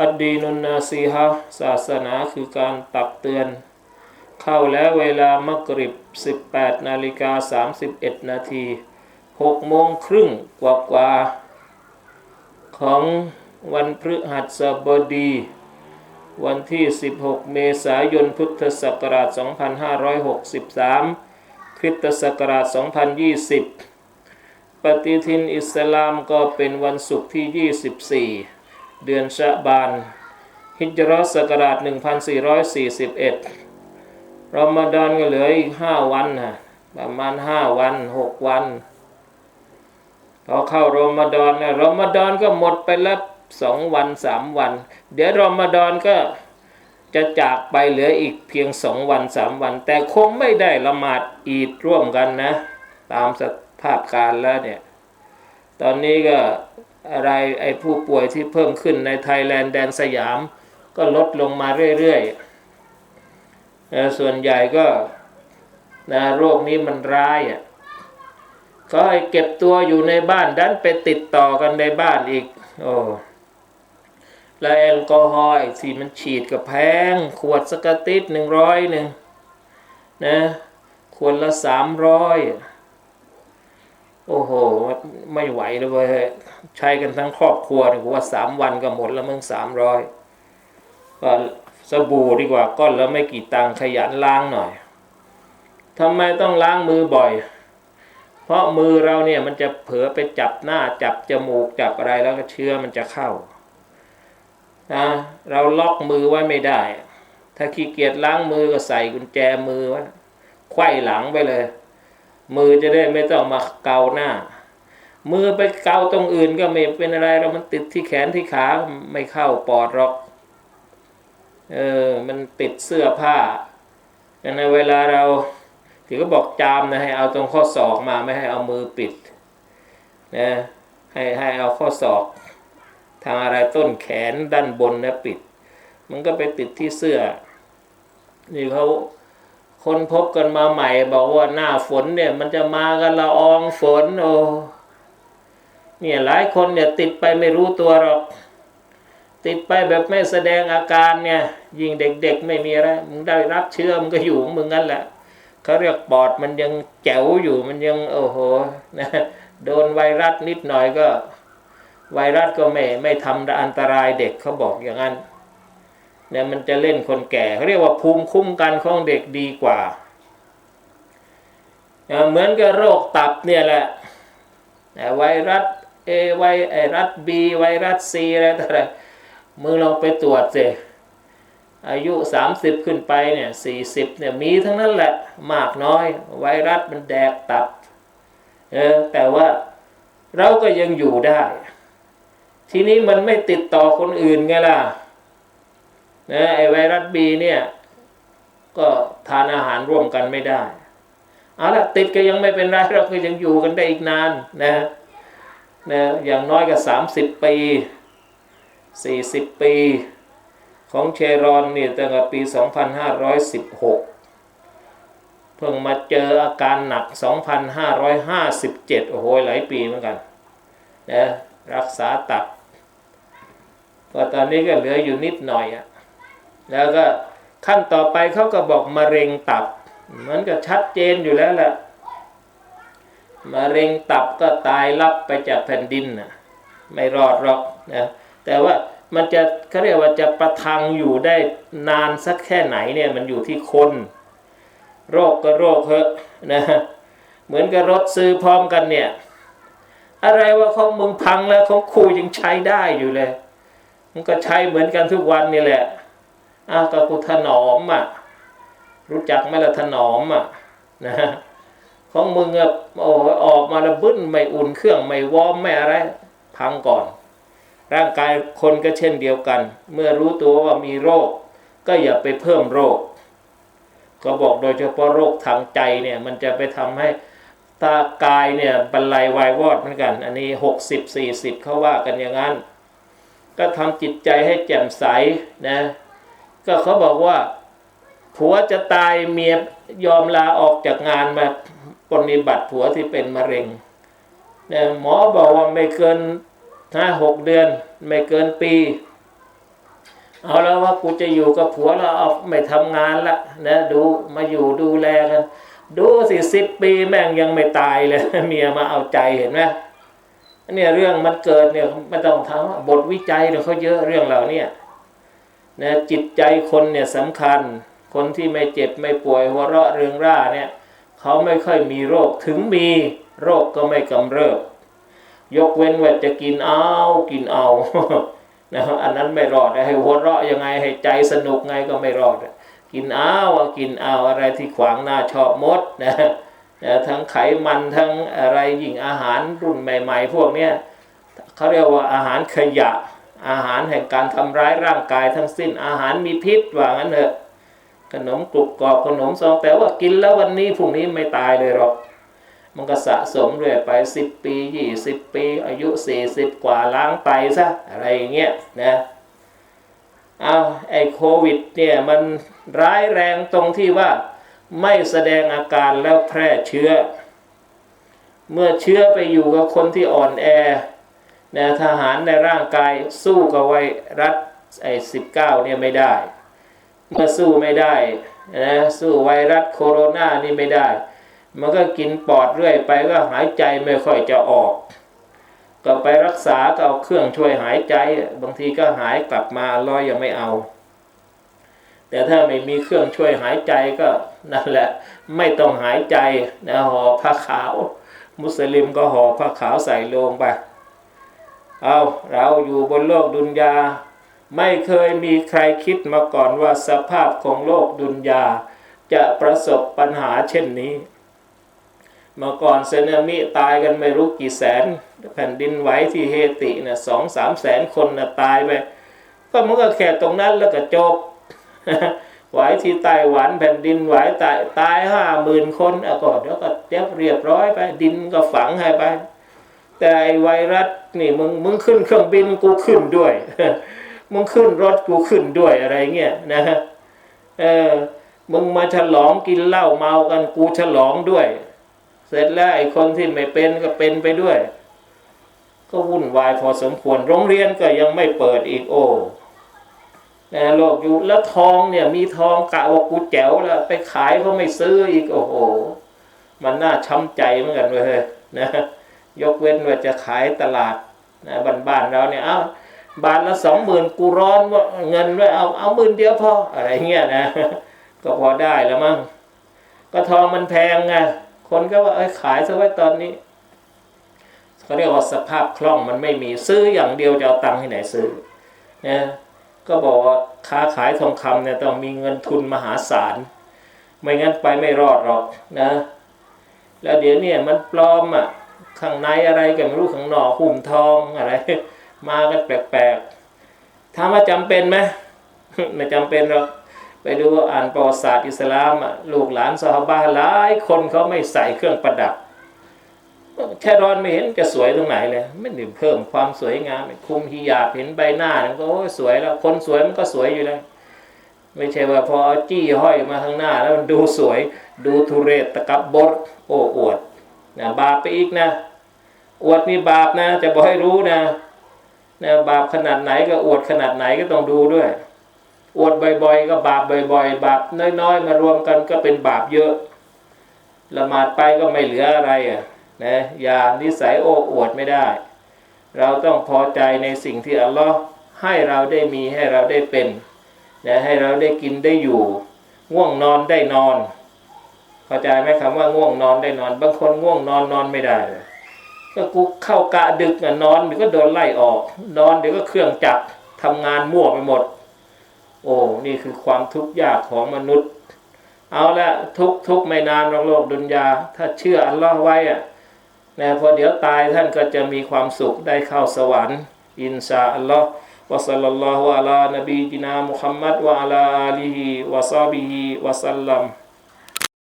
อัดดีนุนนาซีฮะศาสนาคือการตักเตือน เข้าแล้วเวลามักริบ 18 นาฬิกา 31 นาที6โมงครึ่งกว่ากว่าของวันพฤหัสบดี วันที่ 16 เมษายนพุทธศักราช 2563 คริสตศักราช 2020 ปฏิทินอิสลามก็เป็นวันศุกร์ที่ 24 เดือนชะบาน ฮิจรัสศักราช 1441รอมฎอนก็เหลืออีก 5 วันนะประมาณ 5 วัน 6 วัน พอเข้ารอมฎอนนะรอมฎอนก็หมดไปแล้วสองวันสามวัน เดี๋ยวรอมฎอนก็จะจากไปเหลืออีกเพียงสองวันสามวัน แต่คงไม่ได้ละหมาดอีดร่วมกันนะ ตามสภาพการแล้วเนี่ย ตอนนี้ก็ อะไรไอ้ผู้ป่วยที่เพิ่มขึ้นในไทยแลนด์แดนสยาม ก็ลดลงมาเรื่อยๆส่วนใหญ่ก็นะโรคนี้มันร้ายอะก็ให้เก็บตัวอยู่ในบ้านดันไปติดต่อกันในบ้านอีก โอ้แล้วแอลกอฮอล์ไอ้ที่มันฉีดกับแพง ขวดสกติดหนึ่งร้อยหนึ่งนะขวดละสามร้อย โอ้โห ไม่ไหวเลยเว้ยใช้กันทั้งครอบครัวนี่กูว่าสามวันก็หมดแล้วมึงสามร้อยก็สบู่ดีกว่าก้อนแล้วไม่กี่ตังค์ขยันล้างหน่อยทำไมต้องล้างมือบ่อย เพราะมือเราเนี่ยมันจะเผลอไปจับหน้าจับจมูกจับอะไรแล้วก็เชื้อมันจะเข้านะเราล็อกมือไว้ไม่ได้ ถ้าขี้เกียจล้างมือก็ใส่กุญแจมือไว้ไขว้หลังไปเลย มือจะได้ไม่ต้องมาเกาหน้า มือไปเกาตรงอื่นก็ไม่เป็นอะไรเรามันติดที่แขนที่ขาไม่เข้าปอดหรอก เออ มันติดเสื้อผ้าดังนั้นเวลาเราที่ก็บอกจามนะให้เอาตรงข้อศอกมาไม่ให้เอามือปิดนะให้ให้เอาข้อศอก ทางอะไรต้นแขนด้านบนนะปิด มันก็ไปติดที่เสื้อนี่เขา คนพบกันมาใหม่ บอกว่าหน้าฝนเนี่ย มันจะมากันละอองฝนโอ้เนี่ยหลายคนเนี่ยติดไปไม่รู้ตัวหรอก ติดไปแบบไม่แสดงอาการเนี่ย ยิ่งเด็กๆไม่มีอะไรมึงได้รับเชื้อมึงก็อยู่ของมึงงั้นแหละเขาเรียกปอดมันยังแจ๋วอยู่มันยังโอ้โหนะโดนไวรัสนิดหน่อยก็ ไวรัสก็ไม่ไม่ทำอันตรายเด็กเขาบอกอย่างนั้น เนี่ยมันจะเล่นคนแก่เขาเรียกว่าภูมิคุ้มกันของเด็กดีกว่าเหมือนกับโรคตับเนี่ยแหละไวรัสเอไวรัสบีไวรัสซีอะไรต่ออะไรมือเราไปตรวจสิอายุ 30 ขึ้นไปเนี่ย40เนี่ยมีทั้งนั้นแหละมากน้อย ไวรัสมันแดกตับเออแต่ว่าเราก็ยังอยู่ได้ ทีนี้มันไม่ติดต่อคนอื่นไงล่ะ นะไอไวรัสบีเนี่ย ก็ทานอาหารร่วมกันไม่ได้เอาละติดก็ยังไม่เป็นไรเราก็ยังอยู่กันได้อีกนานนะนะอย่างน้อยก็30ปี40ปีของเชรอนเนี่ยตั้งแต่ปี 2516 เพิ่งมาเจออาการหนัก 2557 โอ้โหหลายปีเหมือนกันนะรักษาตับก็ตอนนี้ก็เหลืออยู่นิดหน่อยอะ แล้วก็ขั้นต่อไปเขาก็บอกมะเร็งตับ เหมือนกับชัดเจนอยู่แล้วแหละมะเร็งตับก็ตายลับไปจากแผ่นดินนะไม่รอดหรอกนะแต่ว่ามันจะเขาเรียกว่าจะประทังอยู่ได้นานสักแค่ไหนเนี่ยมันอยู่ที่คน โรคก็โรคเถอะนะเหมือนกับรถซื้อพร้อมกันเนี่ย อะไรว่าของมึงพังแล้วของครูยังใช้ได้อยู่เลย มันก็ใช้เหมือนกันทุกวันนี่แหละ อ้าวก็กูถนอมอะ รู้จักไหมละถนอมอะนะของมึงอะโอ้ออกมาแล้วบึ้นไม่อุ่นเครื่องไม่วอร์มไม่อะไร พังก่อน ร่างกายคนก็เช่นเดียวกัน เมื่อรู้ตัวว่ามีโรค ก็อย่าไปเพิ่มโรค ก็บอกโดยเฉพาะโรคทางใจเนี่ยมันจะไปทำให้ตากายเนี่ยบรรลัยวายวอดเหมือนกัน อันนี้หกสิบสี่สิบเขาว่ากันอย่างนั้น ก็ทำจิตใจให้แจ่มใสนะ ก็เขาบอกว่าผัวจะตายเมียยอมลาออกจากงานมาปฏิบัติผัวที่เป็นมะเร็งเนี่ยหมอบอกว่าไม่เกินห้าหกเดือน ไม่เกินปี เอาแล้วว่ากูจะอยู่กับผัวแล้วเอาไม่ทำงานละนะดูมาอยู่ดูแลกันดูสิสิบปีแม่งยังไม่ตายเลยเมียมาเอาใจเห็นไหมเนี่ยเรื่องมันเกิดเนี่ยไม่ต้องถามบทวิจัยเนี่ยเขาเยอะเรื่องเหล่านี้ นะจิตใจคนเนี่ยสำคัญ คนที่ไม่เจ็บไม่ป่วยหัวเราะเริงร่าเนี่ยเขาไม่ค่อยมีโรคถึงมีโรคก็ไม่กำเริบ ยกเว้นว่าจะกินเอากินเอานะอันนั้นไม่รอดให้หัวเราะยังไงให้ใจสนุกไงก็ไม่รอด กินเอากินเอาอะไรที่ขวางหน้าชอบมดนะนะทั้งไขมันทั้งอะไรยิ่งอาหารรุ่นใหม่ ๆ พวกเนี้ยเขาเรียกว่าอาหารขยะ อาหารแห่งการทำร้ายร่างกายทั้งสิ้นอาหารมีพิษว่างั้นเถอะขนมกรุบกรอบขนมซองแต่ว่ากินแล้ววันนี้พรุ่งนี้ไม่ตายเลยหรอก มันก็สะสมเรื่อยไปสิปียี่สิบปี อายุสี่สิบกว่าล้างไตซะอะไรอย่างเงี้ยนะเอาไอโควิดเนี่ยมันร้ายแรงตรงที่ว่าไม่แสดงอาการแล้วแพร่เชื้อ เมื่อเชื้อไปอยู่กับคนที่อ่อนแอ นะทหารในร่างกายสู้กับไวรัสไอ้สิบเก้าเนี่ยไม่ได้เมื่อสู้ไม่ได้นะสู้ไวรัสโคโรนานี่ไม่ได้ มันก็กินปอดเรื่อยไปก็หายใจไม่ค่อยจะออก ก็ไปรักษาก็เอาเครื่องช่วยหายใจ บางทีก็หายกลับมาลอยยังไม่เอา แต่ถ้าไม่มีเครื่องช่วยหายใจก็นั่นแหละไม่ต้องหายใจนะห่อผ้าขาว มุสลิมก็ห่อผ้าขาวใส่ลงไป เอาเราอยู่บนโลกดุนยา ไม่เคยมีใครคิดมาก่อนว่าสภาพของโลกดุนยา จะประสบปัญหาเช่นนี้ เมื่อก่อนสึนามิตายกันไม่รู้กี่แสน แผ่นดินไหวที่เฮตินะสองสามแสนคนนะตายไปก็มันก็แค่ตรงนั้นแล้วก็จบไหวที่ไต้หวันแผ่นดินไหวตายตายห้าหมื่นคนอะก็เดี๋ยวก็เรียบเรียบร้อยไป ดินก็ฝังให้ไป แต่ไวรัส นี่มึงมึงขึ้นเครื่องบินกูขึ้นด้วยมึงขึ้นรถกูขึ้นด้วยอะไรเงี้ยนะฮะเออมึงมาฉลองกินเหล้าเมากันกูฉลองด้วย เสร็จแล้วไอ้คนที่ไม่เป็นก็เป็นไปด้วย ก็วุ่นวายพอสมควรโรงเรียนก็ยังไม่เปิดอีกโอ้นะโลกอยู่แล้วทองเนี่ยมีทองกะว่ากูแจ๋วแล้วไปขายเขาไม่ซื้ออีกโอ้โห มันน่าช้ำใจเหมือนกันเว้ยนะยกเว้นว่าจะขายตลาด นะบ้านๆเราเนี่ยเอาบาทละสองหมื่นกูร้อนว่าเงินไว้เอาเอาหมื่นเดียวพออะไรเงี้ยนะ ก็พอได้แล้วมั้งก็ทองมันแพงไงคนก็ว่าเอ้ยขายซะไว้ตอนนี้เขาเรียกว่าสภาพคล่องมันไม่มีซื้ออย่างเดียวจะเอาตังค์ที่ไหนซื้อนะก็บอกว่าค้าขายทองคำเนี่ยต้องมีเงินทุนมหาศาล ไม่งั้นไปไม่รอดหรอกนะ แล้วเดี๋ยวเนี่ยมันปลอมอะ ข้างในอะไรกันไม่รู้ข้างนอกหุ่มทองอะไร มากันแปลกๆถามว่าจำเป็นไหมไม่จำเป็นหรอกไปดูอ่านประวัติศาสตร์อิสลามลูกหลานซอฮาบะหลายคนเขาไม่ใส่เครื่องประดับแค่รอนไม่เห็นจะสวยตรงไหนเลยไม่ได้เพิ่มความสวยงามคุมฮิญาบเห็นใบหน้ามันก็โอ้สวยแล้ว คนสวยมันก็สวยอยู่แล้วไม่ใช่ว่าพอเอาจี้ห้อยมาข้างหน้า แล้วมันดูสวย ดูทุเรศตะกับบดโอ้อวดนะบาปไปอีกนะ อวดนี่บาปนะ จะบอกให้รู้นะนะบาปขนาดไหนก็อวดขนาดไหนก็ต้องดูด้วย อวดบ่อยๆ ก็บาปบ่อยๆ บาปน้อยๆ มารวมกันก็เป็นบาปเยอะ ละหมาดไปก็ไม่เหลืออะไรอะนะอย่านิสัยโอ้อวดไม่ได้ เราต้องพอใจในสิ่งที่อัลลอฮ์ให้เราได้มีให้เราได้เป็นนะให้เราได้กินได้อยู่ ง่วงนอนได้นอน เข้าใจไหมคำว่าง่วงนอนได้นอน บางคนง่วงนอนนอนไม่ได้เลย ก็กูเข้ากะดึกนอนเดี๋ยวก็โดนไล่ออก นอนเดี๋ยวก็เครื่องจักรทำงานมั่วไปหมด โอ้นี่คือความทุกข์ยากของมนุษย์ เอาละทุกทุกไม่นานรอกโลกดุนยา ถ้าเชื่ออัลลอฮ์ไว้อะนะพอเดี๋ยวตายท่านก็จะมีความสุขได้เข้าสวรรค์ อินชาอัลลอฮ์วะสัลลัลลอฮุอะลานบีจินามุฮัมมัดวะอะลาอาลีฮิวะซอบิฮิวะสัลลัม